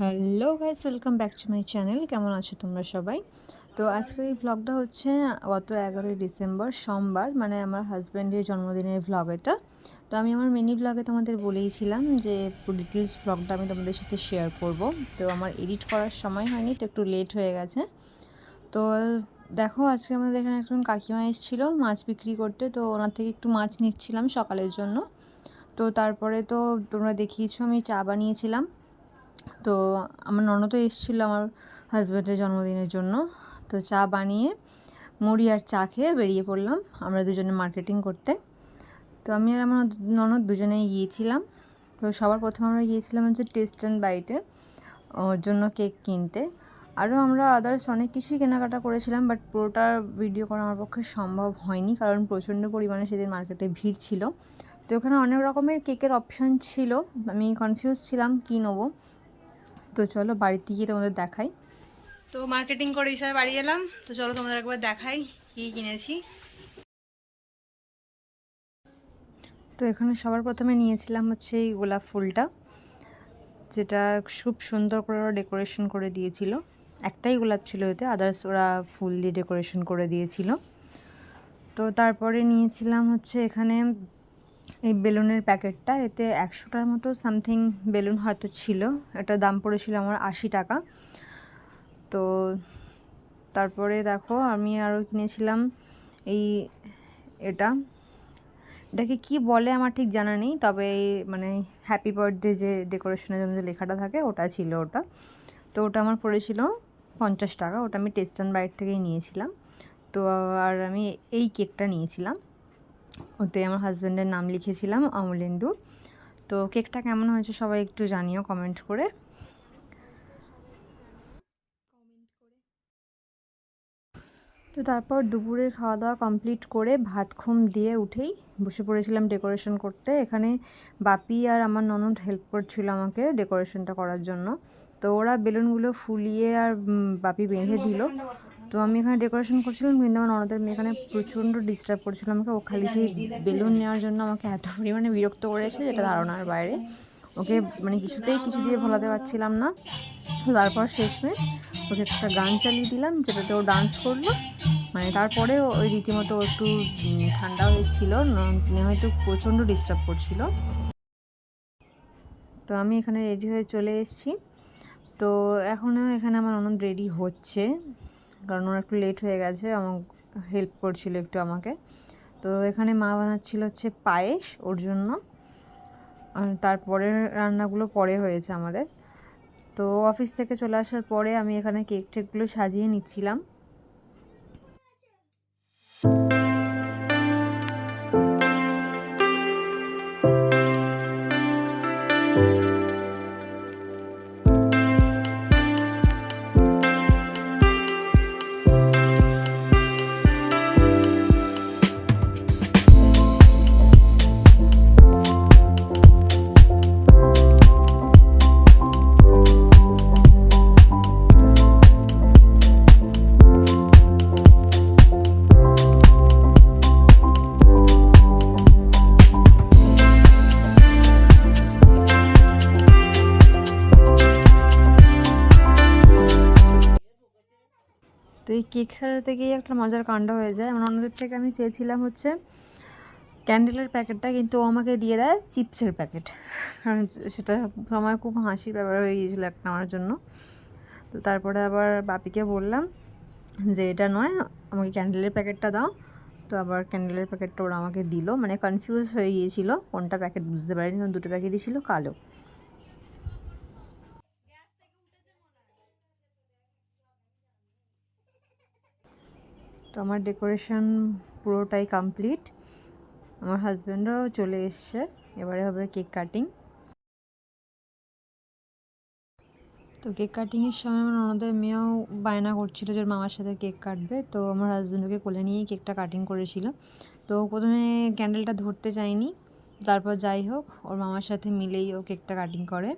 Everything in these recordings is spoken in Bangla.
Hello guys, welcome back to my channel. কেমন আছো তোমরা সবাই? তো আজকের এই ভ্লগটা হচ্ছে গত এগারোই ডিসেম্বর, সোমবার মানে আমার হাজব্যান্ডের জন্মদিনের ভ্লগ এটা। তো আমি আমার মিনি ভ্লগে তোমাদের বলেইছিলাম যে ডিটেলস ভ্লগটা আমি তোমাদের সাথে শেয়ার করব। তো আমার এডিট করার সময় হয়নি, তো একটু লেট হয়ে গেছে। তো দেখো, আজকে আমাদের এখানে একজন কাকিমা এসেছিল মাছ বিক্রি করতে। তো ওনার থেকে একটু মাছ নিচ্ছিলাম সকালের জন্য। তো তারপরে তো তোমরা দেখিয়েছো, আমি চা বানিয়েছিলাম। তো আমার ননদও এসেছিল আমার হাজব্যান্ডের জন্মদিনের জন্য। তো চা বানিয়ে, মুড়ি আর চা খেয়ে বেরিয়ে পড়লাম আমরা দুজনে মার্কেটিং করতে। তো আমি আর আমার ননদ দুজনেই গিয়েছিলাম। তো সবার প্রথমে আমরা গিয়েছিলাম হচ্ছে টেস্ট অ্যান্ড বাইটে ওর জন্য কেক কিনতে। আরও আমরা আদার্স অনেক কিছুই কেনাকাটা করেছিলাম বাট পুরোটা ভিডিও করা আমার পক্ষে সম্ভব হয়নি, কারণ প্রচণ্ড পরিমাণে সেদিন মার্কেটে ভিড় ছিল। তো ওখানে অনেক রকমের কেকের অপশান ছিল। আমি কনফিউজ ছিলাম, কী নেব? তো চলো বাড়িতে গিয়ে তোমাদের দেখাই। তো মার্কেটিং করে হিসাবে বাড়ি এলাম। তো চলো তোমাদের একবার দেখাই কী কিনেছি। তো এখানে সবার প্রথমে নিয়েছিলাম হচ্ছে এই গোলাপ ফুলটা যেটা খুব সুন্দর করে ওরা ডেকোরেশন করে দিয়েছিল। একটাই গোলাপ ছিল এতে আদার্স ওরা ফুল দিয়ে ডেকোরেশন করে দিয়েছিল। তো তারপরে নিয়েছিলাম হচ্ছে এখানে এই বেলুনের প্যাকেটটা, এতে একশোটার মতো সামথিং বেলুন হয়তো ছিল। এটা দাম পড়েছিল আমার আশি টাকা। তো তারপরে দেখো, আমি আরও কিনেছিলাম এই এটা। এটাকে কি বলে আমার ঠিক জানা নেই, তবে মানে হ্যাপি বার্থডে যে ডেকোরেশনের জন্য যে লেখাটা থাকে, ওটা ছিল ওটা। তো ওটা আমার পড়েছিল পঞ্চাশ টাকা, ওটা আমি টেস্ট অ্যান্ড বাইট থেকেই নিয়েছিলাম। তো আর আমি এই কেকটা নিয়েছিলাম। ওতে আমার হাজব্যান্ডের নাম লিখেছিলাম অমলেন্দু। তো কেকটা কেমন হয়েছে সবাই একটু জানিও কমেন্ট করে। তো তারপর দুপুরের খাওয়া দাওয়া কমপ্লিট করে ভাত খুম দিয়ে উঠেই বসে পড়েছিলাম ডেকোরেশন করতে। এখানে বাপি আর আমার ননদ হেল্প করছিল আমাকে ডেকোরেশনটা করার জন্য। তো ওরা বেলুনগুলো ফুলিয়ে আর বাপি বেঁধে দিল। তো আমি এখানে ডেকোরেশন করছিলাম, কিন্তু আমার ননদের মেয়ে এখানে প্রচণ্ড ডিস্টার্ব করছিল আমাকে। ও খালি সেই বেলুন নেওয়ার জন্য আমাকে এত পরিমাণে বিরক্ত করেছে, যেটা ধারণার বাইরে। ওকে মানে কিছুতেই কিছু দিয়ে ভোলাতে পারছিলাম না। তো তারপর শেষমেশ ওকে একটা গান চালিয়ে দিলাম, যেটাতে ও ডান্স করল। মানে তারপরে ওই রীতিমতো একটু ঠান্ডা হয়েছিল হয়তো প্রচণ্ড ডিস্টার্ব করছিল। তো আমি এখানে রেডি হয়ে চলে এসেছি। তো এখনও এখানে আমার অনন্ত রেডি হচ্ছে। কারণ ওরা একটু লেট হয়ে গেছে, আমার হেল্প করছিল একটু আমাকে। তো এখানে মা বানাচ্ছিল হচ্ছে পায়েস, ওর জন্য। তারপরে রান্নাগুলো পরে হয়েছে আমাদের। তো অফিস থেকে চলে আসার পরে আমি এখানে কেক টেকগুলো সাজিয়ে নিচ্ছিলাম। তো এই কেক সাজাতে গিয়ে একটা মজার কাণ্ড হয়ে যায়। আমার অন্যদের থেকে আমি চেয়েছিলাম হচ্ছে ক্যান্ডেলের প্যাকেটটা, কিন্তু ও আমাকে দিয়ে দেয় চিপসের প্যাকেট। কারণ সেটা সময় খুব হাসির ব্যাপার হয়ে গিয়েছিল একটা আমার জন্য। তো তারপরে আবার বাপিকে বললাম যে, এটা নয়, আমাকে ক্যান্ডেলের প্যাকেটটা দাও। তো আবার ক্যান্ডেলের প্যাকেটটা ওরা আমাকে দিল। মানে কনফিউজ হয়ে গিয়েছিল কোনটা প্যাকেট বুঝতে পারিনি। দুটো প্যাকেটই ছিল কালো। তো আমার ডেকোরেশন পুরোটাই কমপ্লিট আমার হাজব্যান্ডও চলে এসছে। এবারে হবে কেক কাটিং তো কেক কাটিংয়ের সময় আমার ওনাদের মেয়েও বায়না করছিল যে মামার সাথে কেক কাটবে। তো আমার হাজব্যান্ডকে কোলে নিয়েই কেকটা কাটিং করেছিল। তো প্রথমে ক্যান্ডেলটা ধরতে চায়নি। তারপর যাই হোক, ওর মামার সাথে মিলেই ও কেকটা কাটিং করে।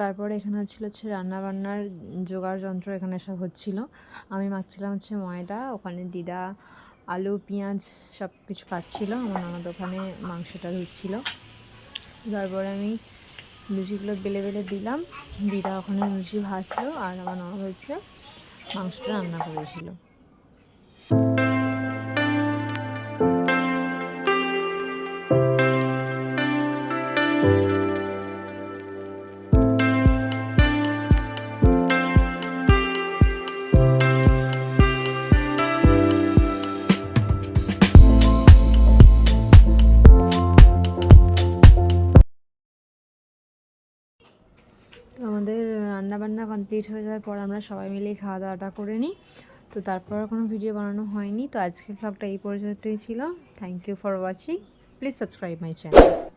তারপরে এখানে হচ্ছিল হচ্ছে রান্নাবান্নার জোগাড় যন্ত্র এখানে সব হচ্ছিল। আমি মাখছিলাম হচ্ছে ময়দা, ওখানে দিদা, আলু, পেঁয়াজ সব কিছু কাটছিল। আমার ননদ দোকানে মাংসটা ধুচ্ছিল তারপরে আমি লুচিগুলো বেলে বেলে দিলাম। দিদা ওখানে লুচি ভাজলো আর আমার ননদ হচ্ছে মাংসটা রান্না করেছিল। রান্নাবান্না কমপ্লিট হয়ে যাওয়ার পর আমরা সবাই মিলে খাওয়া দাওয়াটা করে নিই। তো তারপর কোনো ভিডিও বানানো হয়নি। তো আজকের ব্লগটা এই পর্যন্তই ছিল। Thank you for watching please subscribe my channel